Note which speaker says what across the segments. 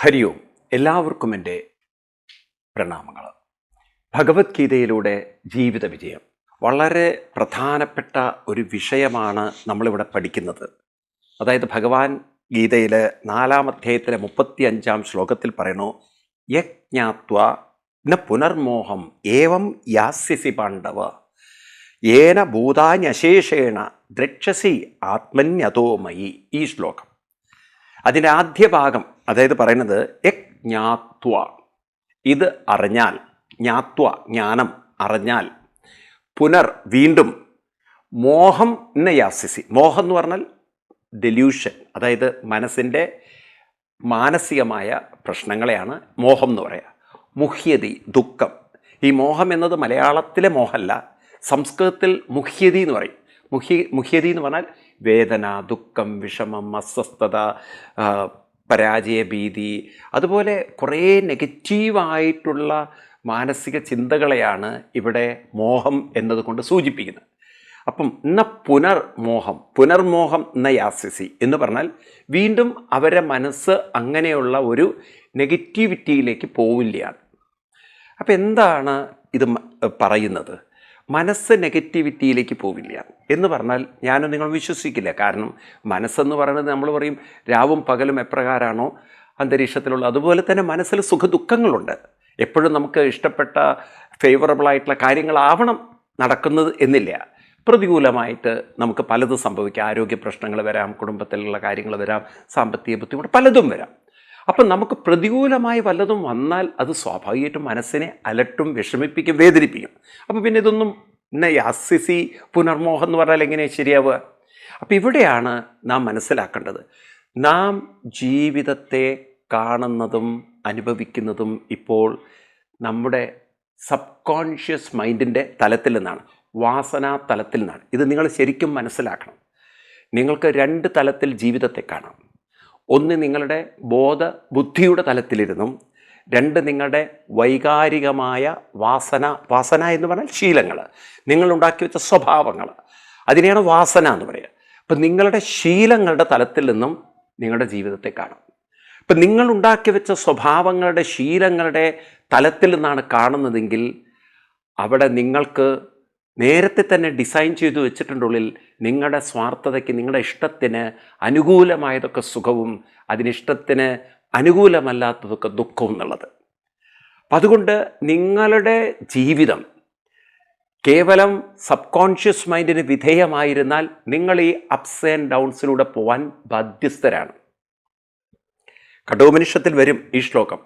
Speaker 1: ഹരി ഓം എല്ലാവർക്കും എന്റെ പ്രണാമങ്ങൾ ഭഗവത്ഗീതയിലൂടെ ജീവിത വിജയം. വളരെ പ്രധാനപ്പെട്ട ഒരു വിഷയമാണ് നമ്മളിവിടെ പഠിക്കുന്നത്. അതായത് ഭഗവാൻ ഗീതയിൽ നാലാം അധ്യായത്തിലെ മുപ്പത്തി അഞ്ചാം ശ്ലോകത്തിൽ പറയണു യജ്ഞാത്വ ന പുനർമോഹം ഏവം യാസ്യസി പാണ്ഡവ. ഏന ഭൂതാന്യശേഷേണ ദ്രക്ഷസി ആത്മന്യതോമയി. ഈ ശ്ലോകം. അതിന്റെ ആദ്യ ഭാഗം അതായത് പറയുന്നത് യജ്ഞാത്വ. ഇത് അറിഞ്ഞാൽ ജ്ഞാത്വ ജ്ഞാനം അറിഞ്ഞാൽ പുനർ വീണ്ടും മോഹം എന്ന യാസിസി. മോഹം എന്ന് പറഞ്ഞാൽ ഡെല്യൂഷൻ അതായത് മനസ്സിന്റെ മാനസികമായ പ്രശ്നങ്ങളെയാണ് മോഹം എന്ന് പറയുക മുഹ്യതി ദുഃഖം. ഈ മോഹം എന്നത് മലയാളത്തിലെ മോഹമല്ല സംസ്കൃതത്തിൽ മുഹ്യതി എന്ന് പറയും. മുഹ്യ മുഹ്യതി എന്ന് പറഞ്ഞാൽ വേദന ദുഃഖം വിഷമം അസ്വസ്ഥത ആ, പരാജയ ഭീതി അതുപോലെ കുറേ നെഗറ്റീവായിട്ടുള്ള മാനസിക ചിന്തകളെയാണ് ഇവിടെ മോഹം എന്നതുകൊണ്ട് സൂചിപ്പിക്കുന്നത്. അപ്പം ഇന്ന പുനർമോഹം പുനർമോഹം എന്ന യാസിസി എന്ന് പറഞ്ഞാൽ വീണ്ടും അവരെ മനസ്സ് അങ്ങനെയുള്ള ഒരു നെഗറ്റിവിറ്റിയിലേക്ക് പോവില്ലയാണ് അപ്പം എന്താണ് ഇത് പറയുന്നത്? മനസ്സ് നെഗറ്റിവിറ്റിയിലേക്ക് പോവില്ല. എന്ന് പറഞ്ഞാൽ ഞാനും നിങ്ങൾ വിശ്വസിക്കില്ല. കാരണം മനസ്സെന്ന് പറയുന്നത് നമ്മൾ പറയും രാവും പകലും എപ്രകാരമാണോ അന്തരീക്ഷത്തിലുള്ള. അതുപോലെ തന്നെ മനസ്സിൽ സുഖദുഃഖങ്ങളുണ്ട്. എപ്പോഴും നമുക്ക് ഇഷ്ടപ്പെട്ട ഫേവറബിളായിട്ടുള്ള കാര്യങ്ങളാവണം നടക്കുന്നത് എന്നില്ല. പ്രതികൂലമായിട്ട് നമുക്ക് പലതും സംഭവിക്കാം. ആരോഗ്യ പ്രശ്നങ്ങൾ വരാം കുടുംബത്തിലുള്ള കാര്യങ്ങൾ വരാം സാമ്പത്തിക ബുദ്ധിമുട്ട് പലതും വരാം. അപ്പം നമുക്ക് പ്രതികൂലമായി വല്ലതും വന്നാൽ അത് സ്വാഭാവികമായിട്ടും മനസ്സിനെ അലട്ടും വിഷമിപ്പിക്കും വേദനിപ്പിക്കും. അപ്പം പിന്നെ ഇതൊന്നും പിന്നെ യാസിസി പുനർമോഹം എന്ന് പറഞ്ഞാൽ എങ്ങനെ ശരിയാവുക? അപ്പം ഇവിടെയാണ് നാം മനസ്സിലാക്കേണ്ടത്. നാം ജീവിതത്തെ കാണുന്നതും അനുഭവിക്കുന്നതും ഇപ്പോൾ നമ്മുടെ സബ് കോൺഷ്യസ് മൈൻഡിന്റെ തലത്തിൽ നിന്നാണ്. വാസനാ തലത്തിൽ നിന്നാണ്. ഇത് നിങ്ങൾ ശരിക്കും മനസ്സിലാക്കണം. നിങ്ങൾക്ക് രണ്ട് തലത്തിൽ ജീവിതത്തെ കാണാം. ഒന്ന് നിങ്ങളുടെ ബോധ ബുദ്ധിയുടെ തലത്തിലിരുന്നും രണ്ട് നിങ്ങളുടെ വൈകാരികമായ വാസന വാസന എന്ന് പറഞ്ഞാൽ ശീലങ്ങൾ നിങ്ങൾ ഉണ്ടാക്കി വെച്ച സ്വഭാവങ്ങൾ അതിനെയാണ് വാസന എന്ന് പറയുക. അപ്പം നിങ്ങളുടെ ശീലങ്ങളുടെ തലത്തിൽ നിന്നും നിങ്ങളുടെ ജീവിതത്തെ കാണും. ഇപ്പം നിങ്ങൾ ഉണ്ടാക്കി വെച്ച സ്വഭാവങ്ങളുടെ ശീലങ്ങളുടെ തലത്തിൽ നിന്നാണ് കാണുന്നതെങ്കിൽ അവിടെ നിങ്ങൾക്ക് നേരത്തെ തന്നെ ഡിസൈൻ ചെയ്തു വെച്ചിട്ടുണ്ടുള്ളിൽ നിങ്ങളുടെ സ്വാർത്ഥതയ്ക്ക് നിങ്ങളുടെ ഇഷ്ടത്തിന് അനുകൂലമായതൊക്കെ സുഖവും അതിനിഷ്ടത്തിന് അനുകൂലമല്ലാത്തതൊക്കെ ദുഃഖവും എന്നുള്ളത്. അപ്പം അതുകൊണ്ട് നിങ്ങളുടെ ജീവിതം കേവലം സബ് കോൺഷ്യസ് മൈൻഡിന് വിധേയമായിരുന്നാൽ നിങ്ങൾ ഈ അപ്സ് ആൻഡ് ഡൗൺസിലൂടെ പോവാൻ ബാധ്യസ്ഥരാണ്. കഠോപനിഷത്തിൽ വരും ഈ ശ്ലോകം.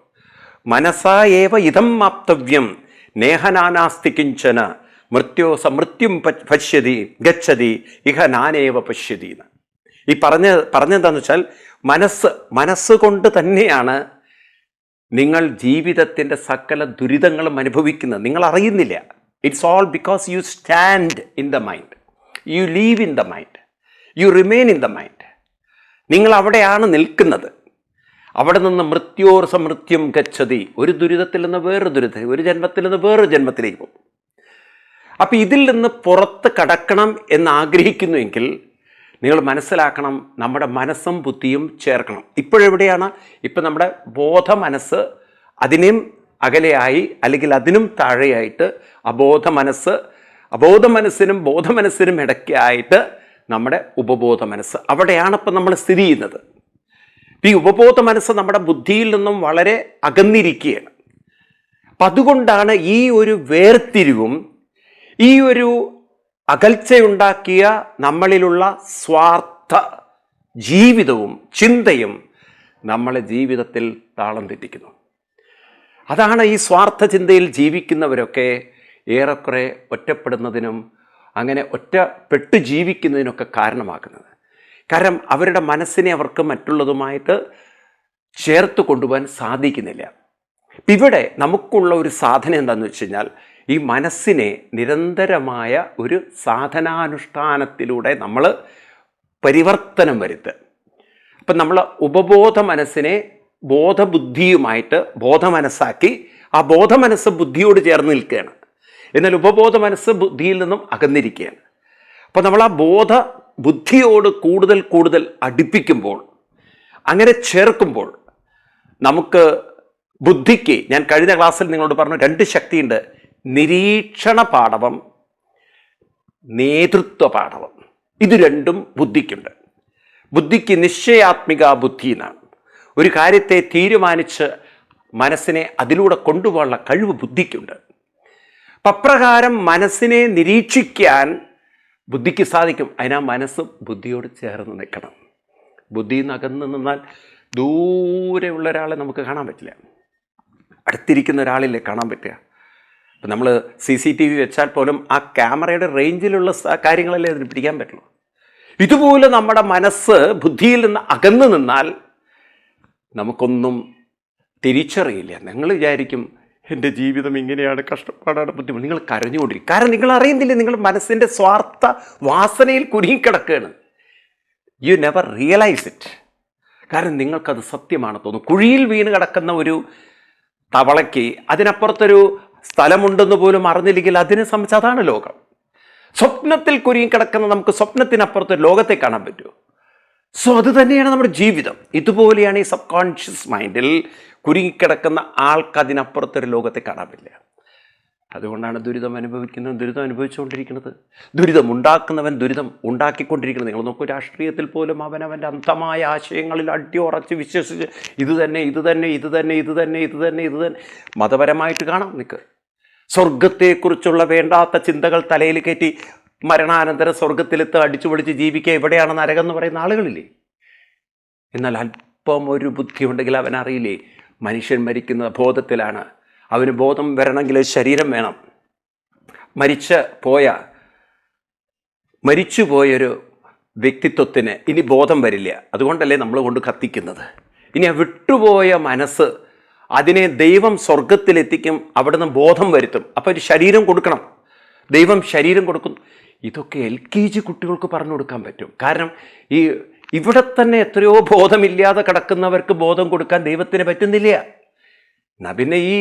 Speaker 1: മനസായേവ ഇതം ആപ്തവ്യം നേഹനാനാസ്തി കിഞ്ചന മൃത്യോ സമൃത്യും പശ്യതി ഗച്ഛതി ഇഹ നാനേവ പശ്യതി എന്ന്. ഈ പറഞ്ഞ പറഞ്ഞെന്താന്ന് വെച്ചാൽ മനസ്സ് മനസ്സുകൊണ്ട് തന്നെയാണ് നിങ്ങൾ ജീവിതത്തിന്റെ സകല ദുരിതങ്ങളും അനുഭവിക്കുന്നത്. നിങ്ങൾ അറിയുന്നില്ല. It's all because you stand in the mind you live in the mind you remain in the mind നിങ്ങൾ അവിടെയാണ് നിൽക്കുന്നത്. അവിടെ നിന്ന് മൃത്യോർ സമൃത്യം ഗച്ഛതി. ഒരു ദുരിതത്തിൽ നിന്ന് വേറൊരു ദുരിതം ഒരു ജന്മത്തിൽ നിന്ന് വേറൊരു ജന്മത്തിലേക്ക് പോകും. അപ്പം ഇതിൽ നിന്ന് പുറത്ത് കടക്കണം എന്ന് ആഗ്രഹിക്കുന്നുവെങ്കിൽ നിങ്ങൾ മനസ്സിലാക്കണം നമ്മുടെ മനസ്സും ബുദ്ധിയും ചേർക്കണം. ഇപ്പോഴെവിടെയാണ്? ഇപ്പം നമ്മുടെ ബോധ മനസ്സ് അതിനെയും അകലെയായി അല്ലെങ്കിൽ അതിനും താഴെയായിട്ട് അബോധ മനസ്സ് അബോധ മനസ്സിനും ബോധ മനസ്സിനും ഇടയ്ക്കായിട്ട് നമ്മുടെ ഉപബോധ മനസ്സ് അവിടെയാണ് ഇപ്പം നമ്മൾ സ്ഥിതി ചെയ്യുന്നത്. ഈ ഉപബോധ മനസ്സ് നമ്മുടെ ബുദ്ധിയിൽ നിന്നും വളരെ അകന്നിരിക്കുകയാണ്. അപ്പം അതുകൊണ്ടാണ് ഈ ഒരു വേർതിരിവും ഈ ഒരു അകൽച്ചയുണ്ടാക്കിയ നമ്മളിലുള്ള സ്വാർത്ഥ ജീവിതവും ചിന്തയും നമ്മളെ ജീവിതത്തിൽ താളം തെറ്റിക്കുന്നു. അതാണ് ഈ സ്വാർത്ഥ ചിന്തയിൽ ജീവിക്കുന്നവരൊക്കെ ഏറെക്കുറെ ഒറ്റപ്പെടുന്നതിനും അങ്ങനെ ഒറ്റപ്പെട്ട് ജീവിക്കുന്നതിനൊക്കെ കാരണമാക്കുന്നത് കാരണം അവരുടെ മനസ്സിനെ അവർക്ക് മറ്റുള്ളതുമായിട്ട് ചേർത്ത് കൊണ്ടുപോകാൻ സാധിക്കുന്നില്ല. ഇവിടെ നമുക്കുള്ള ഒരു സാധനം എന്താണെന്ന് വെച്ച് കഴിഞ്ഞാൽ ഈ മനസ്സിനെ നിരന്തരമായ ഒരു സാധനാനുഷ്ഠാനത്തിലൂടെ നമ്മൾ പരിവർത്തനം വരുത്തുക. അപ്പം നമ്മൾ ഉപബോധ മനസ്സിനെ ബോധബുദ്ധിയുമായിട്ട് ബോധമനസ്സാക്കി ആ ബോധമനസ്സ് ബുദ്ധിയോട് ചേർന്ന് നിൽക്കുകയാണ്. എന്നാൽ ഉപബോധ മനസ്സ് ബുദ്ധിയിൽ നിന്നും അകന്നിരിക്കുകയാണ്. അപ്പോൾ നമ്മൾ ആ ബോധ ബുദ്ധിയോട് കൂടുതൽ കൂടുതൽ അടുപ്പിക്കുമ്പോൾ അങ്ങനെ ചേർക്കുമ്പോൾ നമുക്ക് ബുദ്ധിക്ക് ഞാൻ കഴിഞ്ഞ ക്ലാസ്സിൽ നിങ്ങളോട് പറഞ്ഞു രണ്ട് ശക്തിയുണ്ട്. നിരീക്ഷണ പാഠവം നേതൃത്വ പാഠവം ഇത് രണ്ടും ബുദ്ധിക്കുണ്ട്. ബുദ്ധിക്ക് നിശ്ചയാത്മിക ബുദ്ധി എന്നാണ്. ഒരു കാര്യത്തെ തീരുമാനിച്ച് മനസ്സിനെ അതിലൂടെ കൊണ്ടുപോകാനുള്ള കഴിവ് ബുദ്ധിക്കുണ്ട്. പപ്രകാരം മനസ്സിനെ നിരീക്ഷിക്കാൻ ബുദ്ധിക്ക് സാധിക്കും. അതിനാ മനസ്സ് ബുദ്ധിയോട് ചേർന്ന് നിൽക്കണം. ബുദ്ധി നകന്ന് നിന്നാൽ ദൂരെയുള്ള ഒരാളെ നമുക്ക് കാണാൻ പറ്റില്ല. അടുത്തിരിക്കുന്ന ഒരാളില്ലേ കാണാൻ പറ്റുക? ഇപ്പം നമ്മൾ സി സി ടി വി വെച്ചാൽ പോലും ആ ക്യാമറയുടെ റേഞ്ചിലുള്ള കാര്യങ്ങളല്ലേ അതിന് പിടിക്കാൻ പറ്റുള്ളൂ? ഇതുപോലെ നമ്മുടെ മനസ്സ് ബുദ്ധിയിൽ നിന്ന് അകന്നു നിന്നാൽ നമുക്കൊന്നും തിരിച്ചറിയില്ല. നിങ്ങൾ വിചാരിക്കും എന്റെ ജീവിതം ഇങ്ങനെയാണ് കഷ്ടപ്പാടാണ് ബുദ്ധിമുട്ട്. നിങ്ങൾ കരഞ്ഞുകൊണ്ടിരിക്കും. കാരണം നിങ്ങൾ അറിയുന്നില്ല നിങ്ങൾ മനസ്സിന്റെ സ്വാർത്ഥ വാസനയിൽ കുരുങ്ങിക്കിടക്കുകയാണ് യു നെവർ റിയലൈസ് ഇറ്റ് കാരണം നിങ്ങൾക്കത് സത്യമാണ് തോന്നുന്നു. കുഴിയിൽ വീണ് കിടക്കുന്ന ഒരു തവളയ്ക്ക് അതിനപ്പുറത്തൊരു സ്ഥലമുണ്ടെന്ന് പോലും അറിഞ്ഞില്ലെങ്കിൽ അതിനെ സംബന്ധിച്ച് അതാണ് ലോകം. സ്വപ്നത്തിൽ കുരുങ്ങി കിടക്കുന്ന നമുക്ക് സ്വപ്നത്തിനപ്പുറത്ത് ലോകത്തെ കാണാൻ പറ്റുമോ? സോ അത് തന്നെയാണ് നമ്മുടെ ജീവിതം. ഇതുപോലെയാണ് ഈ സബ് കോൺഷ്യസ് മൈൻഡിൽ കുരുങ്ങിക്കിടക്കുന്ന ആൾക്ക് അതിനപ്പുറത്തൊരു ലോകത്തെ കാണാൻ പറ്റില്ല. അതുകൊണ്ടാണ് ദുരിതം അനുഭവിക്കുന്നത് ദുരിതം അനുഭവിച്ചുകൊണ്ടിരിക്കുന്നത്. ദുരിതം ഉണ്ടാക്കുന്നവൻ ദുരിതം ഉണ്ടാക്കിക്കൊണ്ടിരിക്കുന്നത്. നിങ്ങൾ നോക്കൂ രാഷ്ട്രീയത്തിൽ പോലും അവനവന്റെ അന്ധമായ ആശയങ്ങളിൽ അടി ഉറച്ച് വിശ്വസിച്ച് ഇത് തന്നെ ഇത് തന്നെ ഇത് തന്നെ ഇത് തന്നെ ഇത് തന്നെ ഇത് തന്നെ മതപരമായിട്ട് കാണാം നിൽക്ക് സ്വർഗത്തെക്കുറിച്ചുള്ള വേണ്ടാത്ത ചിന്തകൾ തലയിൽ കയറ്റി മരണാനന്തര സ്വർഗത്തിലെത്ത് അടിച്ചു പൊളിച്ച് ജീവിക്കുക ഇവിടെയാണ് നരകം എന്ന് പറയുന്ന ആളുകളില്ലേ? എന്നാൽ അല്പം ഒരു ബുദ്ധി ഉണ്ടെങ്കിൽ അവൻ അറിയില്ലേ മനുഷ്യൻ മരിക്കുന്ന ബോധത്തിലാണ്. അവന് ബോധം വരണമെങ്കിൽ ശരീരം വേണം. മരിച്ച പോയ മരിച്ചുപോയൊരു വ്യക്തിത്വത്തിന് ഇനി ബോധം വരില്ല. അതുകൊണ്ടല്ലേ നമ്മൾ കൊണ്ട് കത്തിക്കുന്നത്. ഇനി ആ വിട്ടുപോയ മനസ്സ് അതിനെ ദൈവം സ്വർഗത്തിലെത്തിക്കും അവിടുന്ന് ബോധം വരുത്തും. അപ്പോൾ ഒരു ശരീരം കൊടുക്കണം. ദൈവം ശരീരം കൊടുക്കും ഇതൊക്കെ എൽ കെ ജി കുട്ടികൾക്ക് പറഞ്ഞു കൊടുക്കാൻ പറ്റും. കാരണം ഈ ഇവിടെ തന്നെ എത്രയോ ബോധമില്ലാതെ കിടക്കുന്നവർക്ക് ബോധം കൊടുക്കാൻ ദൈവത്തിന് പറ്റുന്നില്ല. എന്നാ പിന്നെ ഈ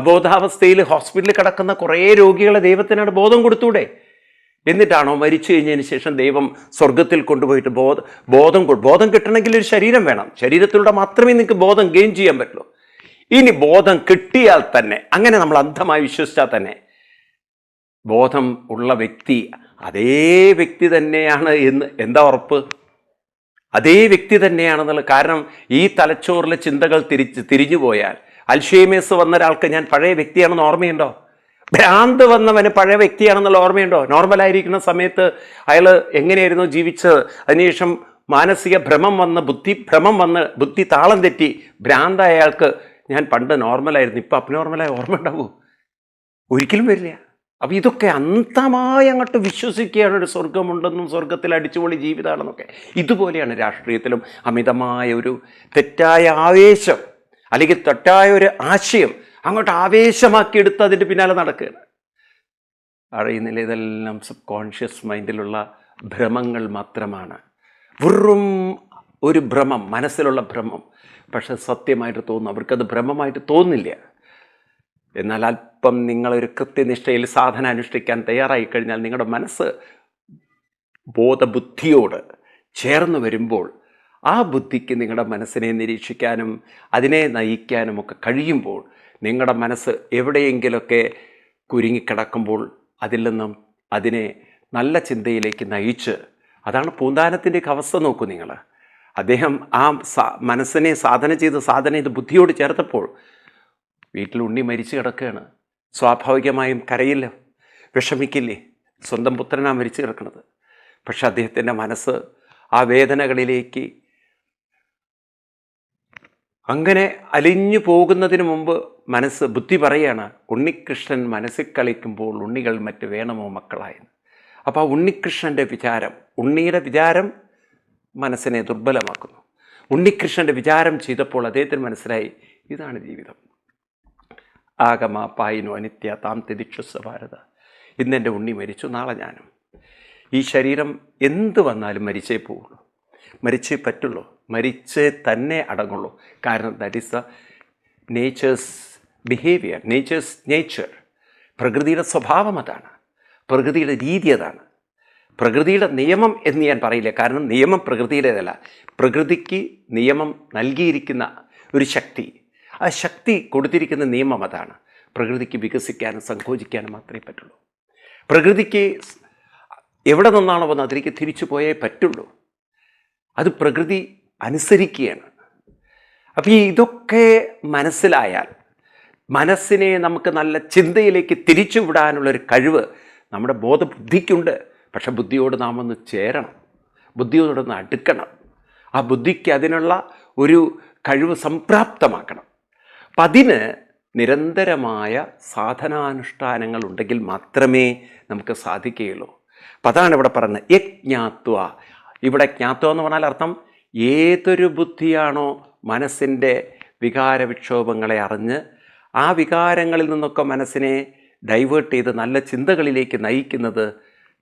Speaker 1: അബോധാവസ്ഥയിൽ ഹോസ്പിറ്റലിൽ കിടക്കുന്ന കുറേ രോഗികളെ ദൈവത്തിനാണ് ബോധം കൊടുത്തൂടെ? എന്നിട്ടാണോ മരിച്ചു കഴിഞ്ഞതിന് ശേഷം ദൈവം സ്വർഗത്തിൽ കൊണ്ടുപോയിട്ട് ബോധ ബോധം ബോധം കിട്ടണമെങ്കിൽ ഒരു ശരീരം വേണം. ശരീരത്തിലൂടെ മാത്രമേ നിങ്ങൾക്ക് ബോധം ഗെയിൻ ചെയ്യാൻ പറ്റുള്ളൂ. ഇനി ബോധം കിട്ടിയാൽ തന്നെ അങ്ങനെ നമ്മൾ അന്ധമായി വിശ്വസിച്ചാൽ തന്നെ ബോധം ഉള്ള വ്യക്തി അതേ വ്യക്തി തന്നെയാണ് എന്ന് എന്താ ഉറപ്പ്? അതേ വ്യക്തി തന്നെയാണെന്നുള്ള കാരണം ഈ തലച്ചോറിലെ ചിന്തകൾ തിരിച്ച് തിരിഞ്ഞു പോയാൽ അൽഷേമേസ് വന്ന ഒരാൾക്ക് ഞാൻ പഴയ വ്യക്തിയാണെന്ന് ഓർമ്മയുണ്ടോ? ഭ്രാന്ത് വന്നവന് പഴയ വ്യക്തിയാണെന്നുള്ള ഓർമ്മയുണ്ടോ? നോർമലായിരിക്കുന്ന സമയത്ത് അയാൾ എങ്ങനെയായിരുന്നു ജീവിച്ചത്? അതിനുശേഷം മാനസിക ഭ്രമം വന്ന് ബുദ്ധി ഭ്രമം വന്ന് ബുദ്ധി താളം തെറ്റി ഭ്രാന്തായ അയാൾക്ക് ഞാൻ പണ്ട് നോർമലായിരുന്നു ഇപ്പം അബ്നോർമലായ ഓർമ്മ ഉണ്ടാവൂ? ഒരിക്കലും വരില്ല. അപ്പോൾ ഇതൊക്കെ അന്തമായി അങ്ങോട്ട് വിശ്വസിക്കുകയാണ് ഒരു സ്വർഗമുണ്ടെന്നും സ്വർഗത്തിൽ അടിച്ചുപൊളി ജീവിതമാണെന്നൊക്കെ ഇതുപോലെയാണ് രാഷ്ട്രീയത്തിലും അമിതമായ ഒരു തെറ്റായ ആവേശം അല്ലെങ്കിൽ തെറ്റായ ഒരു ആശയം അങ്ങോട്ട് ആവേശമാക്കി എടുത്ത് അതിന്റെ പിന്നാലെ നടക്കുകയാണ്. അറിയുന്നില്ല ഇതെല്ലാം സബ് കോൺഷ്യസ് മൈൻഡിലുള്ള ഭ്രമങ്ങൾ മാത്രമാണ്. വെറും ഒരു ഭ്രമം മനസ്സിലുള്ള ഭ്രമം. പക്ഷെ സത്യമായിട്ട് തോന്നും അവർക്കത് ഭ്രമമായിട്ട് തോന്നില്ല. എന്നാൽ അല്പം നിങ്ങളൊരു കൃത്യനിഷ്ഠയിൽ സാധന അനുഷ്ഠിക്കാൻ തയ്യാറായി കഴിഞ്ഞാൽ നിങ്ങളുടെ മനസ്സ് ബോധബുദ്ധിയോട് ചേർന്ന് വരുമ്പോൾ ആ ബുദ്ധിക്ക് നിങ്ങളുടെ മനസ്സിനെ നിരീക്ഷിക്കാനും അതിനെ നയിക്കാനും ഒക്കെ കഴിയുമ്പോൾ നിങ്ങളുടെ മനസ്സ് എവിടെയെങ്കിലൊക്കെ കുരുങ്ങിക്കിടക്കുമ്പോൾ അതിൽ നിന്നും അതിനെ നല്ല ചിന്തയിലേക്ക് നയിച്ച് അതാണ് പൂന്താനത്തിന്റെയൊക്കെ അവസ്ഥ നോക്കൂ നിങ്ങൾ. അദ്ദേഹം ആ മനസ്സിനെ സാധന ചെയ്ത് സാധന ചെയ്ത് ബുദ്ധിയോട് ചേർത്തപ്പോൾ വീട്ടിൽ ഉണ്ണി മരിച്ചു കിടക്കുകയാണ്. സ്വാഭാവികമായും കരയില്ല വിഷമിക്കില്ലേ? സ്വന്തം പുത്രനാണ് മരിച്ചു കിടക്കുന്നത്. പക്ഷെ അദ്ദേഹത്തിന്റെ മനസ്സ് ആ വേദനകളിലേക്ക് അങ്ങനെ അലിഞ്ഞു പോകുന്നതിന് മുമ്പ് മനസ്സ് ബുദ്ധി പറയാണ് ഉണ്ണികൃഷ്ണൻ മനസ്സിൽ കളിക്കുമ്പോൾ ഉണ്ണികൾ മറ്റ് വേണമോ മക്കളായെന്ന്. അപ്പോൾ ആ ഉണ്ണികൃഷ്ണന്റെ വിചാരം ഉണ്ണിയുടെ വിചാരം മനസ്സിനെ ദുർബലമാക്കുന്നു. ഉണ്ണികൃഷ്ണന്റെ വിചാരം ചെയ്തപ്പോൾ അദ്ദേഹത്തിന് മനസ്സിലായി ഇതാണ് ജീവിതം. ആഗമ പായിനു അനിത്യ താം തിദിക്ഷുസ ഭാരത ഇന്നെന്റെ ഉണ്ണി മരിച്ചു നാളെ ഞാനും. ഈ ശരീരം എന്ത് വന്നാലും മരിച്ചേ പോവുള്ളൂ. മരിച്ചേ പറ്റുള്ളൂ. മരിച്ചേ തന്നെ അടങ്ങുള്ളൂ. കാരണം that is the nature's behaviour nature's nature പ്രകൃതിയുടെ സ്വഭാവം അതാണ്. പ്രകൃതിയുടെ രീതി അതാണ്. പ്രകൃതിയുടെ നിയമം എന്ന് ഞാൻ പറയില്ല. കാരണം നിയമം പ്രകൃതിയുടേതല്ല. പ്രകൃതിക്ക് നിയമം നൽകിയിരിക്കുന്ന ഒരു ശക്തി. ആ ശക്തി കൊടുത്തിരിക്കുന്ന നിയമം അതാണ്. പ്രകൃതിക്ക് വികസിക്കാനും സങ്കോചിക്കാനും മാത്രമേ പറ്റുള്ളൂ. പ്രകൃതിക്ക് എവിടെ നിന്നാണോ വന്ന് അതിലേക്ക് തിരിച്ചു പോയേ പറ്റുള്ളൂ. അത് പ്രകൃതി അനുസരിക്കുകയാണ്. അപ്പോൾ ഈ ഇതൊക്കെ മനസ്സിലായാൽ മനസ്സിനെ നമുക്ക് നല്ല ചിന്തയിലേക്ക് തിരിച്ചു വിടാനുള്ളൊരു കഴിവ് നമ്മുടെ ബോധബുദ്ധിക്കുണ്ട്. പക്ഷെ ബുദ്ധിയോട് നാം ഒന്ന് ചേരണം. ബുദ്ധിയോടൊന്ന് അടുക്കണം. ആ ബുദ്ധിക്ക് അതിനുള്ള ഒരു കഴിവ് സംപ്രാപ്തമാക്കണം. അപ്പം അതിന് നിരന്തരമായ സാധനാനുഷ്ഠാനങ്ങൾ ഉണ്ടെങ്കിൽ മാത്രമേ നമുക്ക് സാധിക്കുകയുള്ളൂ. അപ്പം അതാണ് ഇവിടെ പറയുന്നത്. യജ്ഞാത്വ ഇവിടെ ജ്ഞാത്വ എന്ന് പറഞ്ഞാൽ അർത്ഥം ഏതൊരു ബുദ്ധിയാണോ മനസ്സിന്റെ വികാരവിക്ഷോഭങ്ങളെ അറിഞ്ഞ് ആ വികാരങ്ങളിൽ നിന്നൊക്കെ മനസ്സിനെ ഡൈവേർട്ട് ചെയ്ത് നല്ല ചിന്തകളിലേക്ക് നയിക്കുന്നത്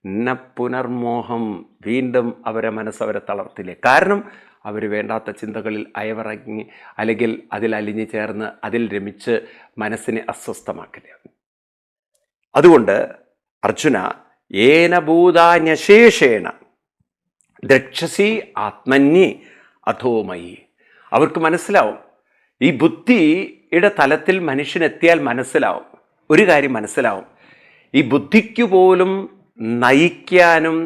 Speaker 1: ന പുനർമോഹം വീണ്ടും അവരെ മനസ്സവരെ തളർത്തില്ലേ? കാരണം അവർ വേണ്ടാത്ത ചിന്തകളിൽ അയവിറങ്ങി അല്ലെങ്കിൽ അതിൽ അലിഞ്ഞു ചേർന്ന് അതിൽ രമിച്ച് മനസ്സിനെ അസ്വസ്ഥമാക്കില്ല? അതുകൊണ്ട് അർജുന ഏന ഭൂതാന്യശേഷേണ ദക്ഷസി ആത്മന്യേ അധോമയി അവർക്ക് മനസ്സിലാവും. ഈ ബുദ്ധിയുടെ തലത്തിൽ മനുഷ്യനെത്തിയാൽ മനസ്സിലാവും. ഒരു കാര്യം മനസ്സിലാവും. ഈ ബുദ്ധിക്ക് പോലും നയിക്കാനും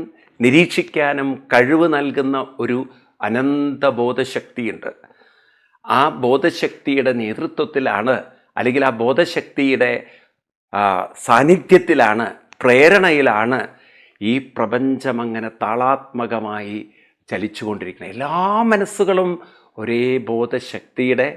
Speaker 1: നിരീക്ഷിക്കാനും കഴിവ് നൽകുന്ന ഒരു അനന്ത ബോധശക്തിയുണ്ട് ആ ബോധശക്തിയുടെ നേതൃത്വത്തിലാണ് അല്ലെങ്കിൽ ആ ബോധശക്തിയുടെ സാന്നിധ്യത്തിലാണ് പ്രേരണയിലാണ് ഈ പ്രപഞ്ചം അങ്ങനെ താളാത്മകമായി ചലിച്ചുകൊണ്ടിരിക്കുന്നത്. എല്ലാ മനസ്സുകളും ഒരേ ബോധശക്തിയുടെ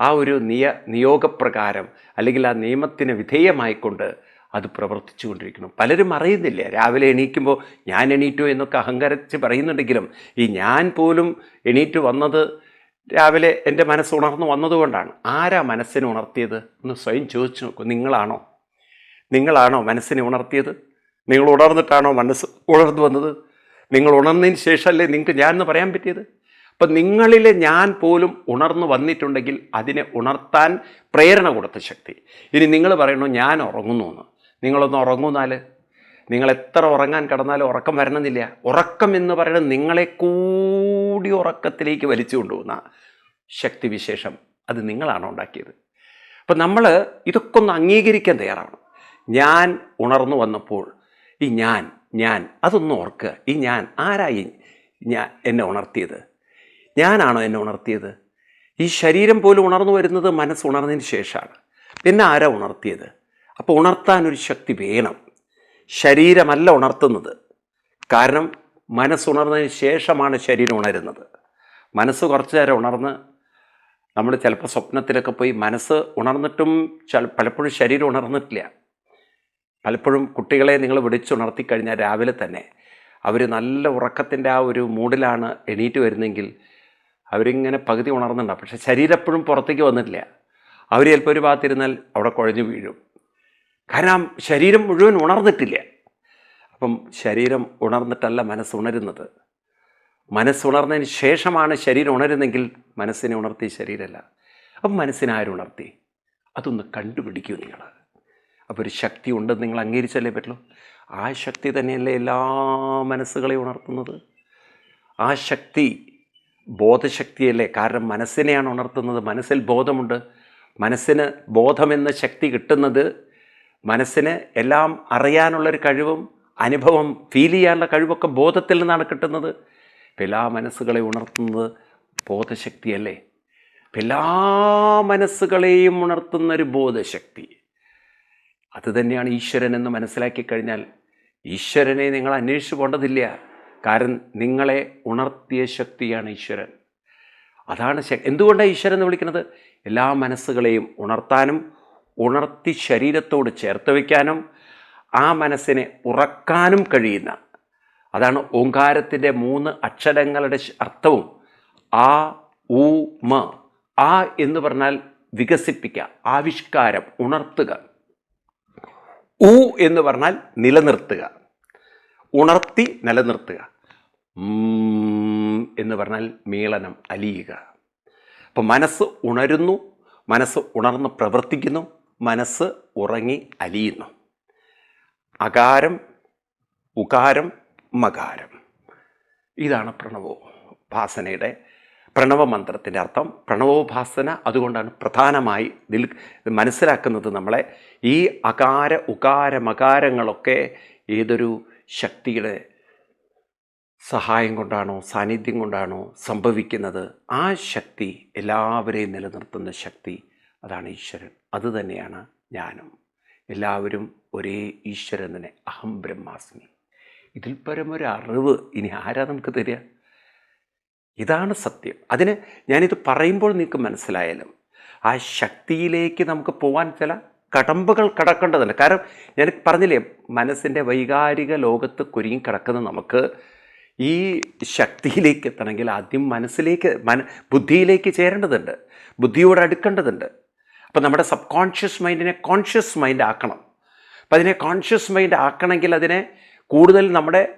Speaker 1: ആ ഒരു നിയ നിയോഗപ്രകാരം അല്ലെങ്കിൽ ആ നിയമത്തിന് വിധേയമായിക്കൊണ്ട് അത് പ്രവർത്തിച്ചു കൊണ്ടിരിക്കുന്നു പലരും അറിയുന്നില്ല? രാവിലെ എണീക്കുമ്പോൾ ഞാൻ എണീറ്റു എന്നൊക്കെ അഹങ്കരിച്ച് പറയുന്നുണ്ടെങ്കിലും ഈ ഞാൻ പോലും എണീറ്റ് വന്നത് രാവിലെ എന്റെ മനസ്സ് ഉണർന്നു വന്നതുകൊണ്ടാണ്. ആരാ മനസ്സിനെ ഉണർത്തിയത്? എന്ന് സ്വയം ചോദിച്ചു നോക്കൂ. നിങ്ങളാണോ? നിങ്ങളാണോ മനസ്സിനെ ഉണർത്തിയത്? നിങ്ങൾ ഉണർന്നിട്ടാണോ മനസ്സ് ഉണർന്നു വന്നത്? നിങ്ങൾ ഉണർന്നതിന് ശേഷമല്ലേ നിങ്ങൾക്ക് ഞാൻ എന്ന് പറയാൻ പറ്റിയത്? അപ്പം നിങ്ങളിലെ ഞാൻ പോലും ഉണർന്നു വന്നിട്ടുണ്ടെങ്കിൽ അതിനെ ഉണർത്താൻ പ്രേരണ കൊടുത്ത ശക്തി. ഇനി നിങ്ങൾ പറയണു ഞാൻ ഉറങ്ങുന്നു എന്ന്? നിങ്ങളൊന്ന് ഉറങ്ങുന്നാൽ നിങ്ങൾ എത്ര ഉറങ്ങാൻ കിടന്നാലും ഉറക്കം വരണമെന്നില്ല. ഉറക്കം എന്ന് പറയുന്നത് നിങ്ങളെ കൂടി ഉറക്കത്തിലേക്ക് വലിച്ചു കൊണ്ടുപോകുന്ന ശക്തിവിശേഷം അത് നിങ്ങളാണ് ഉണ്ടാക്കിയത്. അപ്പം നമ്മൾ ഇതൊക്കെ ഒന്ന് അംഗീകരിക്കാൻ തയ്യാറാവണം. ഞാൻ ഉണർന്നു വന്നപ്പോൾ ഈ ഞാൻ ഞാൻ അതൊന്ന് ഓർക്കുക. ഈ ഞാൻ ആരായി ഞാൻ എന്നെ ഉണർത്തിയത്? ഞാനാണോ എന്നെ ഉണർത്തിയത്? ഈ ശരീരം പോലും ഉണർന്നു വരുന്നത് മനസ്സ് ഉണർന്നതിന് ശേഷമാണ്. പിന്നെ ആരാ ഉണർത്തിയത്? അപ്പോൾ ഉണർത്താൻ ഒരു ശക്തി വേണം. ശരീരമല്ല ഉണർത്തുന്നത്. കാരണം മനസ്സുണർന്നതിന് ശേഷമാണ് ശരീരം ഉണരുന്നത്. മനസ്സ് കുറച്ച് നേരം ഉണർന്ന് നമ്മൾ ചിലപ്പോൾ സ്വപ്നത്തിലൊക്കെ പോയി മനസ്സ് ഉണർന്നിട്ടും പലപ്പോഴും ശരീരം ഉണർന്നിട്ടില്ല. പലപ്പോഴും കുട്ടികളെ നിങ്ങൾ വിളിച്ചുണർത്തി കഴിഞ്ഞാൽ രാവിലെ തന്നെ അവർ നല്ല ഉറക്കത്തിന്റെ ആ ഒരു മൂഡിലാണ് എണീറ്റ് വരുന്നെങ്കിൽ അവരിങ്ങനെ പകുതി ഉണർന്നുണ്ടാവും. പക്ഷേ ശരീരം എപ്പോഴും പുറത്തേക്ക് വന്നിട്ടില്ല. അവർ ചിലപ്പോൾ ഒരു ഭാഗത്തിരുന്നാൽ അവിടെ കുഴഞ്ഞു വീഴും. കാരണം ശരീരം മുഴുവൻ ഉണർന്നിട്ടില്ല. അപ്പം ശരീരം ഉണർന്നിട്ടല്ല മനസ്സുണരുന്നത് മനസ്സുണർന്നതിന് ശേഷമാണ് ശരീരം ഉണരുന്നെങ്കിൽ മനസ്സിനെ ഉണർത്തിയ ശരീരമല്ല. അപ്പം മനസ്സിനെ ആരുണർത്തി അതൊന്ന് കണ്ടുപിടിക്കൂ നിങ്ങൾ. അപ്പോൾ ഒരു ശക്തി ഉണ്ടെന്ന് നിങ്ങൾ അംഗീകരിച്ചല്ലേ പറ്റുള്ളൂ? ആ ശക്തി തന്നെയല്ലേ എല്ലാ മനസ്സുകളെയും ഉണർത്തുന്നത്? ആ ശക്തി ബോധശക്തിയല്ലേ? കാരണം മനസ്സിനെയാണ് ഉണർത്തുന്നത്. മനസ്സിൽ ബോധമുണ്ട്. മനസ്സിന് ബോധമെന്ന ശക്തി കിട്ടുന്നത് മനസ്സിന് എല്ലാം അറിയാനുള്ളൊരു കഴിവും അനുഭവം ഫീൽ ചെയ്യാനുള്ള കഴിവൊക്കെ ബോധത്തിൽ നിന്നാണ് കിട്ടുന്നത്. എല്ലാ മനസ്സുകളെ ഉണർത്തുന്നത് ബോധശക്തിയല്ലേ? അപ്പം എല്ലാ മനസ്സുകളെയും ഉണർത്തുന്നൊരു ബോധശക്തി. അത് തന്നെയാണ് ഈശ്വരൻ എന്ന് മനസ്സിലാക്കി കഴിഞ്ഞാൽ ഈശ്വരനെ നിങ്ങൾ അന്വേഷിച്ചു പോകേണ്ടതില്ല കാരണം നിങ്ങളെ ഉണർത്തിയ ശക്തിയാണ് ഈശ്വരൻ. അതാണ് എന്തുകൊണ്ടാണ് ഈശ്വരൻ എന്ന് വിളിക്കുന്നത്? എല്ലാ മനസ്സുകളെയും ഉണർത്താനും ഉണർത്തി ശരീരത്തോട് ചേർത്ത് വയ്ക്കാനും ആ മനസ്സിനെ ഉറക്കാനും കഴിയുന്ന അതാണ് ഓങ്കാരത്തിന്റെ മൂന്ന് അക്ഷരങ്ങളുടെ അർത്ഥവും. ആ ഉ മ. ആ എന്ന് പറഞ്ഞാൽ വികസിപ്പിക്കുക ആവിഷ്കാരം ഉണർത്തുക. ഉ എന്ന് പറഞ്ഞാൽ നിലനിർത്തുക. ഉണർത്തി നിലനിർത്തുക. എന്ന് പറഞ്ഞാൽ മേളനം അലിയുക. അപ്പം മനസ്സ് ഉണരുന്നു മനസ്സ് ഉണർന്ന് പ്രവർത്തിക്കുന്നു. മനസ്സ് ഉറങ്ങി അലിയുന്നു. അകാരം ഉകാരം മകാരം. ഇതാണ് പ്രണവോപാസനയുടെ പ്രണവമന്ത്രത്തിന്റെ പ്രണവ മന്ത്രത്തിന്റെ അർത്ഥം. പ്രണവോപാസന അതുകൊണ്ടാണ് പ്രധാനമായി ഇതിൽ മനസ്സിലാക്കുന്നത് നമ്മളെ. ഈ അകാര ഉകാര മകാരങ്ങളൊക്കെ ഏതൊരു ശക്തിയുടെ സഹായം കൊണ്ടാണോ സാന്നിധ്യം കൊണ്ടാണോ സംഭവിക്കുന്നത്? ആ ശക്തി എല്ലാവരെയും നിലനിർത്തുന്ന ശക്തി അതാണ് ഈശ്വരൻ. അതുതന്നെയാണ് ജ്ഞാനം എല്ലാവരും ഒരേ ഈശ്വരൻ തന്നെ അഹം ബ്രഹ്മാസ്മി. ഇതിൽ പരമൊരു അറിവ് ഇനി ആരാ നമുക്ക് തരിക? ഇതാണ് സത്യം. അതിന് ഞാനിത് പറയുമ്പോൾ നിങ്ങൾക്ക് മനസ്സിലായാലും ആ ശക്തിയിലേക്ക് നമുക്ക് പോകാൻ ചില കടമ്പകൾ കടക്കേണ്ടതുണ്ട്. കാരണം ഞാൻ പറഞ്ഞില്ലേ മനസ്സിന്റെ വൈകാരിക ലോകത്ത് കുരുങ്ങി കിടക്കുന്ന നമുക്ക് ഈ ശക്തിയിലേക്ക് എത്തണമെങ്കിൽ ആദ്യം മനസ്സിലേക്ക് മന ബുദ്ധിയിലേക്ക് ചേരേണ്ടതുണ്ട്. ബുദ്ധിയോട് അടുക്കേണ്ടതുണ്ട്. അപ്പോൾ നമ്മുടെ സബ് കോൺഷ്യസ് മൈൻഡിനെ കോൺഷ്യസ് മൈൻഡ് ആക്കണം. അപ്പം അതിനെ കോൺഷ്യസ് മൈൻഡ് ആക്കണമെങ്കിൽ അതിനെ കൂടുതൽ നമ്മുടെ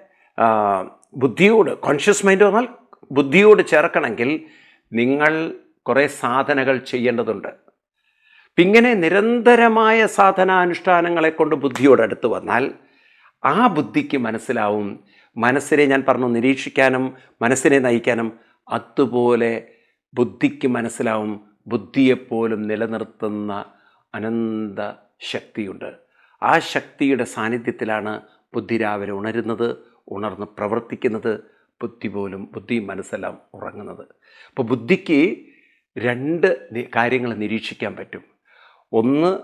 Speaker 1: ബുദ്ധിയോട് കോൺഷ്യസ് മൈൻഡ് പറഞ്ഞാൽ ബുദ്ധിയോട് ചേർക്കണമെങ്കിൽ നിങ്ങൾ കുറേ സാധനകൾ ചെയ്യേണ്ടതുണ്ട്. ഇങ്ങനെ നിരന്തരമായ സാധനാനുഷ്ഠാനങ്ങളെ കൊണ്ട് ബുദ്ധിയോട് അടുത്ത് വന്നാൽ ആ ബുദ്ധിക്ക് മനസ്സിലാവും മനസ്സിനെ ഞാൻ പറഞ്ഞു നിരീക്ഷിക്കാനും മനസ്സിനെ നയിക്കാനും അതുപോലെ ബുദ്ധിക്ക് മനസ്സിലാവും ബുദ്ധിയെപ്പോലും നിലനിർത്തുന്ന അനന്ത ശക്തിയുണ്ട്. ആ ശക്തിയുടെ സാന്നിധ്യത്തിലാണ് ബുദ്ധി രാവിലെ ഉണരുന്നത് ഉണർന്ന് പ്രവർത്തിക്കുന്നത് ബുദ്ധി പോലും ബുദ്ധി മനസ്സെല്ലാം ഉറങ്ങുന്നത്. അപ്പോൾ ബുദ്ധിക്ക് രണ്ട് കാര്യങ്ങൾ നിരീക്ഷിക്കാൻ പറ്റും. ഒന്ന്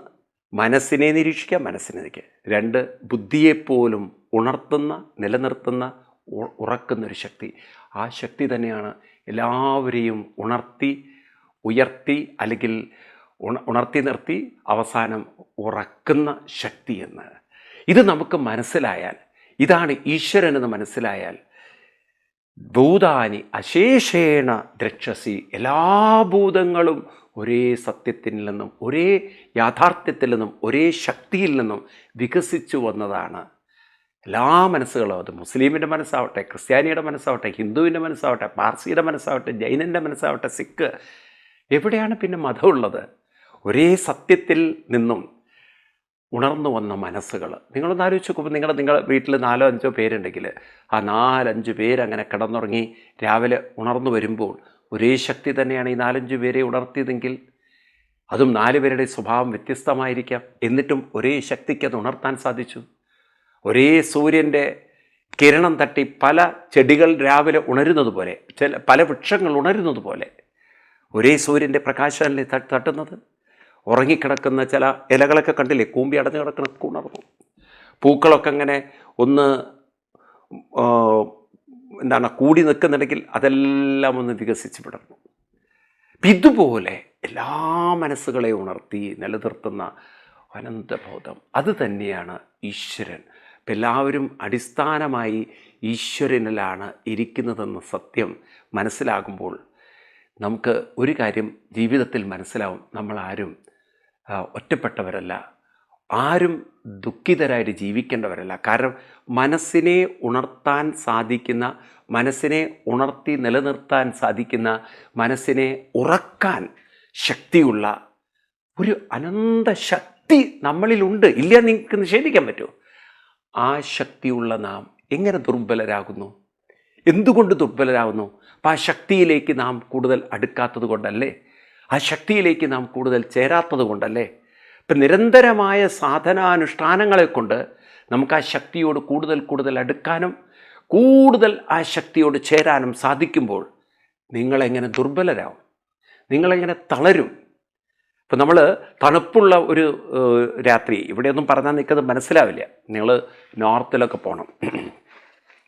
Speaker 1: മനസ്സിനെ നിരീക്ഷിക്കാം മനസ്സിനെ രണ്ട് ബുദ്ധിയെപ്പോലും ഉണർത്തുന്ന നിലനിർത്തുന്ന ഉറക്കുന്നൊരു ശക്തി. ആ ശക്തി തന്നെയാണ് എല്ലാവരെയും ഉണർത്തി ഉയർത്തി അല്ലെങ്കിൽ ഉണ ഉണർത്തി നിർത്തി അവസാനം ഉറക്കുന്ന ശക്തി എന്ന്. ഇത് നമുക്ക് മനസ്സിലായാൽ ഇതാണ് ഈശ്വരനെന്ന് മനസ്സിലായാൽ ഭൂതാനി അശേഷേണ ദ്രക്ഷസി എല്ലാ ഭൂതങ്ങളും ഒരേ സത്യത്തിൽ നിന്നും ഒരേ യാഥാർത്ഥ്യത്തിൽ നിന്നും ഒരേ ശക്തിയിൽ നിന്നും വികസിച്ചു വന്നതാണ്. എല്ലാ മനസ്സുകളും അത് മുസ്ലിമിന്റെ മനസ്സാവട്ടെ ക്രിസ്ത്യാനിയുടെ മനസ്സാവട്ടെ ഹിന്ദുവിന്റെ മനസ്സാവട്ടെ പാർസിയുടെ മനസ്സാവട്ടെ ജൈനന്റെ മനസ്സാവട്ടെ സിഖ് എവിടെയാണ് പിന്നെ മതമുള്ളത് ഒരേ സത്യത്തിൽ നിന്നും ഉണർന്നു വന്ന മനസ്സുകൾ നിങ്ങളൊന്ന് ആലോചിച്ച് നോക്കുമ്പോൾ നിങ്ങളുടെ നിങ്ങളുടെ വീട്ടിൽ നാലോ അഞ്ചോ പേരുണ്ടെങ്കിൽ ആ നാലഞ്ച് പേരങ്ങനെ കിടന്നുറങ്ങി രാവിലെ ഉണർന്നു വരുമ്പോൾ ഒരേ ശക്തി തന്നെയാണ് ഈ നാലഞ്ച് പേരെ ഉണർത്തിയതെങ്കിൽ അതും നാല് പേരുടെ സ്വഭാവം വ്യത്യസ്തമായിരിക്കാം. എന്നിട്ടും ഒരേ ശക്തിക്ക് അത് ഉണർത്താൻ സാധിച്ചു. ഒരേ സൂര്യന്റെ കിരണം തട്ടി പല ചെടികൾ രാവിലെ ഉണരുന്നത് പോലെ ചില പല വൃക്ഷങ്ങൾ ഉണരുന്നത് പോലെ ഒരേ സൂര്യന്റെ പ്രകാശമല്ലേ തട്ട് തട്ടുന്നത്? ഉറങ്ങിക്കിടക്കുന്ന ചില ഇലകളൊക്കെ കണ്ടില്ലേ? കൂമ്പി അടഞ്ഞു കിടക്കുന്ന കൂണർന്നു പൂക്കളൊക്കെ അങ്ങനെ ഒന്ന് എന്താണ് കൂടി നിൽക്കുന്നുണ്ടെങ്കിൽ അതെല്ലാം ഒന്ന് വികസിച്ച് വിടർന്നു. ഇതുപോലെ എല്ലാ മനസ്സുകളെ ഉണർത്തി നിലനിർത്തുന്ന അനന്തബോധം. അത് തന്നെയാണ് ഈശ്വരൻ. ഇപ്പം എല്ലാവരും അടിസ്ഥാനമായി ഈശ്വരനിലാണ് ഇരിക്കുന്നതെന്ന സത്യം മനസ്സിലാകുമ്പോൾ നമുക്ക് ഒരു കാര്യം ജീവിതത്തിൽ മനസ്സിലാവും. നമ്മളാരും ഒറ്റപ്പെട്ടവരല്ല. ആരും ദുഃഖിതരായിട്ട് ജീവിക്കേണ്ടവരല്ല. കാരണം മനസ്സിനെ ഉണർത്താൻ സാധിക്കുന്ന മനസ്സിനെ ഉണർത്തി നിലനിർത്താൻ സാധിക്കുന്ന മനസ്സിനെ ഉറക്കാൻ ശക്തിയുള്ള ഒരു അനന്ത ശക്തി നമ്മളിലുണ്ട്. ഇല്ല നിങ്ങൾക്ക് നിഷേധിക്കാൻ പറ്റുമോ? ആ ശക്തിയുള്ള നാം എങ്ങനെ ദുർബലരാകുന്നു? എന്തുകൊണ്ട് ദുർബലരാകുന്നു അപ്പം ആ ശക്തിയിലേക്ക് നാം കൂടുതൽ അടുക്കാത്തത് കൊണ്ടല്ലേ? ആ ശക്തിയിലേക്ക് നാം കൂടുതൽ ചേരാത്തത് കൊണ്ടല്ലേ? ഇപ്പം നിരന്തരമായ സാധനാനുഷ്ഠാനങ്ങളെ കൊണ്ട് നമുക്ക് ആ ശക്തിയോട് കൂടുതൽ കൂടുതൽ അടുക്കാനും കൂടുതൽ ആ ശക്തിയോട് ചേരാനും സാധിക്കുമ്പോൾ നിങ്ങളെങ്ങനെ ദുർബലരാകും നിങ്ങളെങ്ങനെ തളരും? ഇപ്പം നമ്മൾ തണുപ്പുള്ള ഒരു രാത്രി ഇവിടെയൊന്നും പറഞ്ഞാൽ നിൽക്കുന്നത് മനസ്സിലാവില്ല. നിങ്ങൾ നോർത്തിലൊക്കെ പോകണം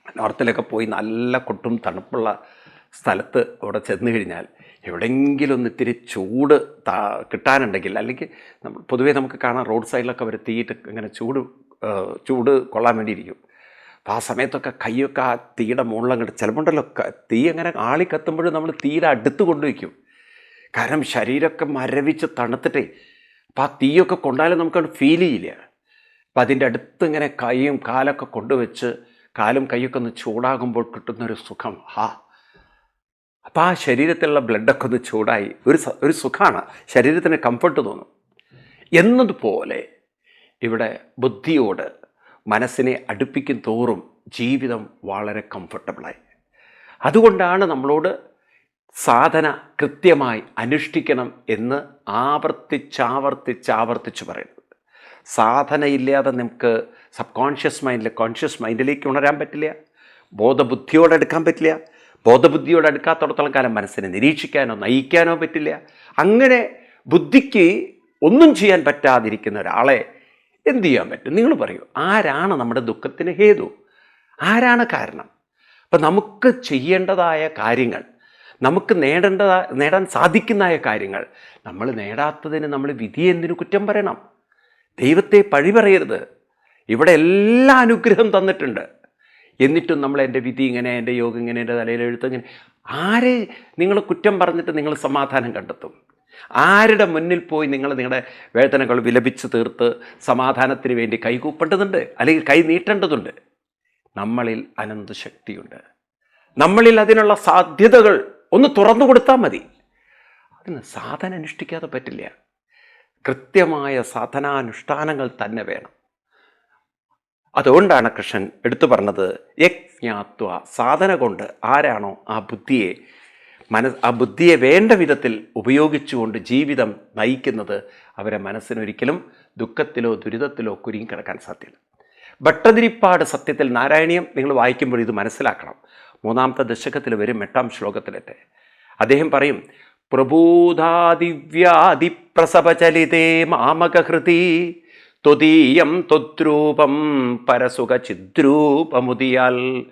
Speaker 1: നോർത്തിലൊക്കെ പോയി നല്ല കൊട്ടും തണുപ്പുള്ള സ്ഥലത്ത് അവിടെ ചെന്ന് കഴിഞ്ഞാൽ എവിടെയെങ്കിലും ഒന്ന് ഇത്തിരി ചൂട് താ കിട്ടാനുണ്ടെങ്കിൽ അല്ലെങ്കിൽ നമ്മൾ പൊതുവേ നമുക്ക് കാണാം റോഡ് സൈഡിലൊക്കെ അവർ തീയിട്ട് ഇങ്ങനെ ചൂട് ചൂട് കൊള്ളാൻ വേണ്ടിയിരിക്കും. അപ്പോൾ ആ സമയത്തൊക്കെ കൈയൊക്കെ ആ തീയുടെ മുകളിലങ്ങോട്ട് ചിലപ്പോണ്ടല്ലോ തീ അങ്ങനെ ആളി കത്തുമ്പോഴും നമ്മൾ തീയുടെ അടുത്ത് കൊണ്ടുവയ്ക്കും കാരണം ശരീരമൊക്കെ മരവിച്ച് തണുത്തിട്ടേ അപ്പോൾ ആ തീയൊക്കെ കൊണ്ടാലും നമുക്കത് ഫീൽ ചെയ്യില്ല. അപ്പം അതിന്റെ അടുത്ത് ഇങ്ങനെ കൈയും കാലൊക്കെ കൊണ്ടുവച്ച് കാലും കൈയൊക്കെ ഒന്ന് ചൂടാകുമ്പോൾ കിട്ടുന്നൊരു സുഖം. ഹാ. അപ്പം ആ ശരീരത്തിലുള്ള ബ്ലഡൊക്കെ ഒന്ന് ചൂടായി. ഒരു ഒരു സുഖമാണ് ശരീരത്തിന് കംഫർട്ട് തോന്നും. എന്നതുപോലെ ഇവിടെ ബുദ്ധിയോട് മനസ്സിനെ അടുപ്പിക്കും തോറും ജീവിതം വളരെ കംഫർട്ടബിളായി അതുകൊണ്ടാണ് നമ്മളോട് സാധന കൃത്യമായി അനുഷ്ഠിക്കണം എന്ന് ആവർത്തിച്ചാവർത്തിച്ചാവർത്തിച്ച് പറയുന്നത്. സാധനയില്ലാതെ നമുക്ക് സബ് കോൺഷ്യസ് മൈൻഡിൽ കോൺഷ്യസ് മൈൻഡിലേക്ക് ഉണരാൻ പറ്റില്ല? ബോധബുദ്ധിയോടെ എടുക്കാൻ പറ്റില്ല? ബോധബുദ്ധിയോടെ എടുക്കാത്തടത്തോളം കാലം മനസ്സിനെ നിരീക്ഷിക്കാനോ നയിക്കാനോ പറ്റില്ല? അങ്ങനെ ബുദ്ധിക്ക് ഒന്നും ചെയ്യാൻ പറ്റാതിരിക്കുന്ന ഒരാളെ എന്തു ചെയ്യാൻ പറ്റും? നിങ്ങൾ പറയൂ ആരാണ് നമ്മുടെ ദുഃഖത്തിന് ഹേതു? ആരാണ് കാരണം? അപ്പം നമുക്ക് ചെയ്യേണ്ടതായ കാര്യങ്ങൾ നമുക്ക് നേടേണ്ടതാ നേടാൻ സാധിക്കുന്നതായ കാര്യങ്ങൾ നമ്മൾ നേടാത്തതിന് നമ്മൾ വിധി എന്തിനു കുറ്റം പറയണം? ദൈവത്തെ പഴി പറയരുത് ഇവിടെ എല്ലാ അനുഗ്രഹം തന്നിട്ടുണ്ട്. എന്നിട്ടും നമ്മൾ എന്റെ വിധി ഇങ്ങനെ എന്റെ യോഗം ഇങ്ങനെ എന്റെ തലയിലെഴുത്ത് ഇങ്ങനെ. ആരെ നിങ്ങൾ കുറ്റം പറഞ്ഞിട്ട് നിങ്ങൾ സമാധാനം കണ്ടെത്തും? ആരുടെ മുന്നിൽ പോയി നിങ്ങൾ നിങ്ങളുടെ വേദനകൾ വിലപിച്ച് തീർത്ത് സമാധാനത്തിന് വേണ്ടി കൈകൂപ്പേണ്ടതുണ്ട് അല്ലെങ്കിൽ കൈ നീട്ടേണ്ടതുണ്ട്? നമ്മളിൽ അനന്ത ശക്തിയുണ്ട്. നമ്മളിൽ അതിനുള്ള സാധ്യതകൾ ഒന്ന് തുറന്നു കൊടുത്താൽ മതി. അതിന് സാധന അനുഷ്ഠിക്കാതെ പറ്റില്ല. കൃത്യമായ സാധനാനുഷ്ഠാനങ്ങൾ തന്നെ വേണം. അതുകൊണ്ടാണ് കൃഷ്ണൻ എടുത്തു പറഞ്ഞത് യജ്ഞാത്വ സാധന കൊണ്ട് ആരാണോ ആ ബുദ്ധിയെ മന ആ ബുദ്ധിയെ വേണ്ട വിധത്തിൽ ഉപയോഗിച്ചുകൊണ്ട് ജീവിതം നയിക്കുന്നത് അവരെ മനസ്സിനൊരിക്കലും ദുഃഖത്തിലോ ദുരിതത്തിലോ കുരുങ്ങി കിടക്കാൻ സാധ്യത ഭട്ടതിരിപ്പാട് സത്യത്തിൽ നാരായണീയം നിങ്ങൾ വായിക്കുമ്പോൾ ഇത് മനസ്സിലാക്കണം. മൂന്നാമത്തെ ദശകത്തിൽ വരും എട്ടാം ശ്ലോകത്തിലെത്തെ. അദ്ദേഹം പറയും പ്രഭൂതാദിവ്യാദിപ്രസവചലിതേ മാമകഹൃതി. ത്വദീയം ത്വദ്രൂപം പരസുഖചിദ്രൂപമുദിയാൽ.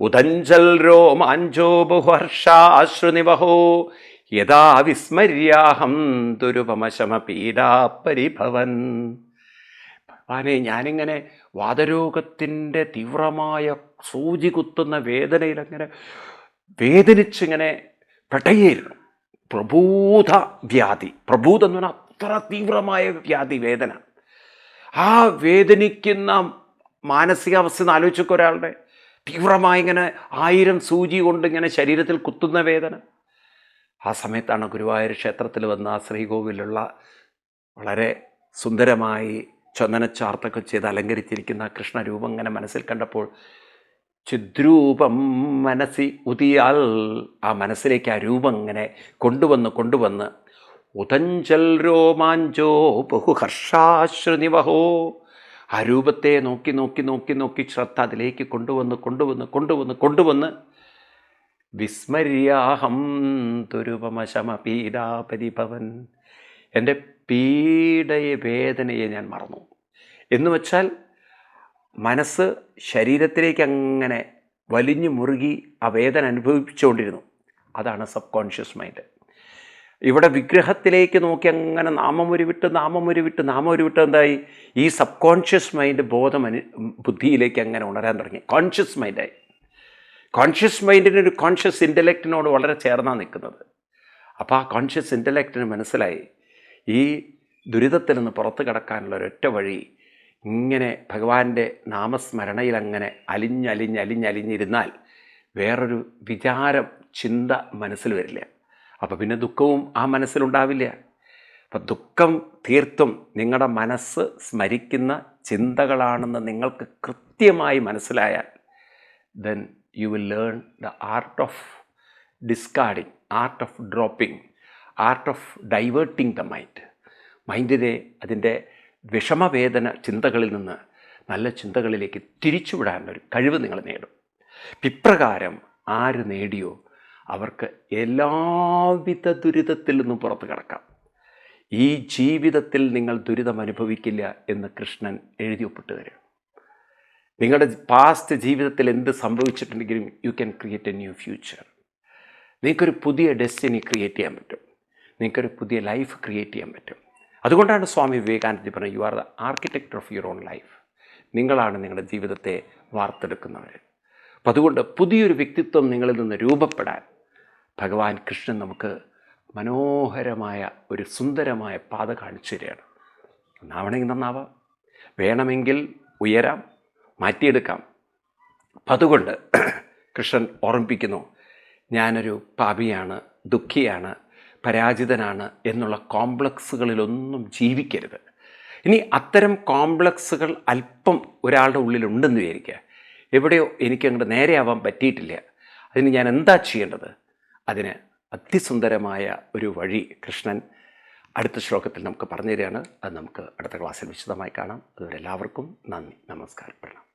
Speaker 1: ഉദഞ്ചൽ രോമാഞ്ചോ ബഹുഹർഷാശ്രുനിവഹോ. യഥാ വിസ്മര്യാഹം ദുരുപമശമപീഡാപരിഭവൻ. ഭഗവാനെ ഞാനിങ്ങനെ വാതരോഗത്തിന്റെ തീവ്രമായ സൂചി കുത്തുന്ന വേദനയിലങ്ങനെ വേദനിച്ചിങ്ങനെ പെട്ടയായിരുന്നു പ്രഭൂത വ്യാധി പ്രഭൂതം എന്ന് പറഞ്ഞാൽ അത്ര തീവ്രമായ വ്യാധി വേദന. ആ വേദനിക്കുന്ന മാനസികാവസ്ഥ എന്ന് ആലോചിച്ചൊക്കെ ഒരാളുടെ. തീവ്രമായി ഇങ്ങനെ ആയിരം സൂചി കൊണ്ട് ഇങ്ങനെ ശരീരത്തിൽ കുത്തുന്ന വേദന. ആ സമയത്താണ് ഗുരുവായൂർ ക്ഷേത്രത്തിൽ വന്ന ശ്രീകോവിലുള്ള വളരെ സുന്ദരമായി ചന്ദനച്ചാർത്തൊക്കെ ചെയ്ത് അലങ്കരിച്ചിരിക്കുന്ന കൃഷ്ണരൂപം ഇങ്ങനെ മനസ്സിൽ കണ്ടപ്പോൾ ചിദ്രൂപം മനസ്സി ഉതിയാൽ ആ മനസ്സിലേക്ക് ആ രൂപം ഇങ്ങനെ കൊണ്ടുവന്ന് കൊണ്ടുവന്ന് ഉതഞ്ചൽ രോമാഞ്ചോ ബഹുഹർഷാശ്രുനിവഹോ ആ രൂപത്തെ നോക്കി നോക്കി നോക്കി നോക്കി ശ്രദ്ധ അതിലേക്ക് കൊണ്ടുവന്ന് കൊണ്ടുവന്ന് കൊണ്ടുവന്ന് കൊണ്ടുവന്ന് വിസ്മര്യാഹം ദുരുപമശമ പീഡാപരിഭവൻ എന്റെ പീഡയെ വേദനയെ ഞാൻ മറന്നു. എന്ന് വെച്ചാൽ മനസ്സ് ശരീരത്തിലേക്ക് അങ്ങനെ വലിഞ്ഞു മുറുകി ആ വേദന അനുഭവിച്ചുകൊണ്ടിരുന്നു അതാണ് സബ് കോൺഷ്യസ് മൈൻഡ് ഇവിടെ വിഗ്രഹത്തിലേക്ക് നോക്കി അങ്ങനെ നാമം ഉരുവിട്ട് നാമം ഉരുവിട്ട് നാമം ഉരുവിട്ട് എന്തായി? ഈ സബ് കോൺഷ്യസ് മൈൻഡ് ബോധം അനു ബുദ്ധിയിലേക്ക് അങ്ങനെ ഉണരാൻ തുടങ്ങി. കോൺഷ്യസ് മൈൻഡായി കോൺഷ്യസ് മൈൻഡിന് ഒരു കോൺഷ്യസ് ഇന്റലക്റ്റിനോട് വളരെ ചേർന്നാണ് നിൽക്കുന്നത്. അപ്പോൾ ആ കോൺഷ്യസ് ഇന്റലക്റ്റിന് മനസ്സിലായി. ഈ ദുരിതത്തിൽ നിന്ന് പുറത്ത് കടക്കാനുള്ള ഒരൊറ്റ വഴി ഇങ്ങനെ ഭഗവാന്റെ നാമസ്മരണയിൽ അങ്ങനെ അലിഞ്ഞലിഞ്ഞലിഞ്ഞലിഞ്ഞിരുന്നാൽ വേറൊരു വിചാരം ചിന്ത മനസ്സിൽ വരില്ല. അപ്പോൾ പിന്നെ ദുഃഖവും ആ മനസ്സിലുണ്ടാവില്ല. അപ്പം ദുഃഖം തീർത്തും നിങ്ങളുടെ മനസ്സ് സ്മരിക്കുന്ന ചിന്തകളാണെന്ന് നിങ്ങൾക്ക് കൃത്യമായി മനസ്സിലായാൽ then you will learn the art of discarding art of dropping art of diverting the mind മൈൻഡിനെ അതിന്റെ വിഷമവേദന ചിന്തകളിൽ നിന്ന് നല്ല ചിന്തകളിലേക്ക് തിരിച്ചുവിടാനുള്ള ഒരു കഴിവ് നിങ്ങൾ നേടും. ഇപ്രകാരം ആര് നേടിയോ അവർക്ക് എല്ലാവിധ ദുരിതത്തിൽ നിന്നും പുറത്തു കിടക്കാം. ഈ ജീവിതത്തിൽ നിങ്ങൾ ദുരിതം അനുഭവിക്കില്ല എന്ന് കൃഷ്ണൻ എഴുതി ഒപ്പിട്ട് തരും. നിങ്ങളുടെ പാസ്റ്റ് ജീവിതത്തിൽ എന്ത് സംഭവിച്ചിട്ടുണ്ടെങ്കിലും you can create a new future നിങ്ങൾക്കൊരു പുതിയ ഡെസ്റ്റിനി ക്രിയേറ്റ് ചെയ്യാൻ പറ്റും. നിങ്ങൾക്കൊരു പുതിയ ലൈഫ് ക്രിയേറ്റ് ചെയ്യാൻ പറ്റും. അതുകൊണ്ടാണ് സ്വാമി വിവേകാനന്ദജി പറഞ്ഞത് you are the architect of your own life നിങ്ങളാണ് നിങ്ങളുടെ ജീവിതത്തെ വാർത്തെടുക്കുന്നവർ. അപ്പം അതുകൊണ്ട് പുതിയൊരു വ്യക്തിത്വം നിങ്ങളിൽ നിന്ന് രൂപപ്പെടാൻ ഭഗവാൻ കൃഷ്ണൻ നമുക്ക് മനോഹരമായ ഒരു സുന്ദരമായ പാത കാണിച്ചു തരികയാണ്. നന്നാവണമെങ്കിൽ നന്നാവാം. വേണമെങ്കിൽ ഉയരാം. മാറ്റിയെടുക്കാം. അപ്പം അതുകൊണ്ട് കൃഷ്ണൻ ഓർമ്മിപ്പിക്കുന്നു ഞാനൊരു പാപിയാണ് ദുഃഖിയാണ് പരാജിതനാണ് എന്നുള്ള കോംപ്ലക്സുകളിലൊന്നും ജീവിക്കരുത്. ഇനി അത്തരം കോംപ്ലക്സുകൾ അല്പം ഒരാളുടെ ഉള്ളിലുണ്ടെന്ന് വിചാരിക്കുക. എവിടെയോ എനിക്ക് അങ്ങോട്ട് നേരെയാവാൻ പറ്റിയിട്ടില്ല. അതിന് ഞാൻ എന്താ ചെയ്യേണ്ടത്? അതിന് അതിസുന്ദരമായ ഒരു വഴി കൃഷ്ണൻ അടുത്ത ശ്ലോകത്തിൽ നമുക്ക് പറഞ്ഞു തരികയാണ് അത് നമുക്ക് അടുത്ത ക്ലാസ്സിൽ വിശദമായി കാണാം. അതുവരെ എല്ലാവർക്കും നന്ദി. നമസ്കാരം. പ്രണാം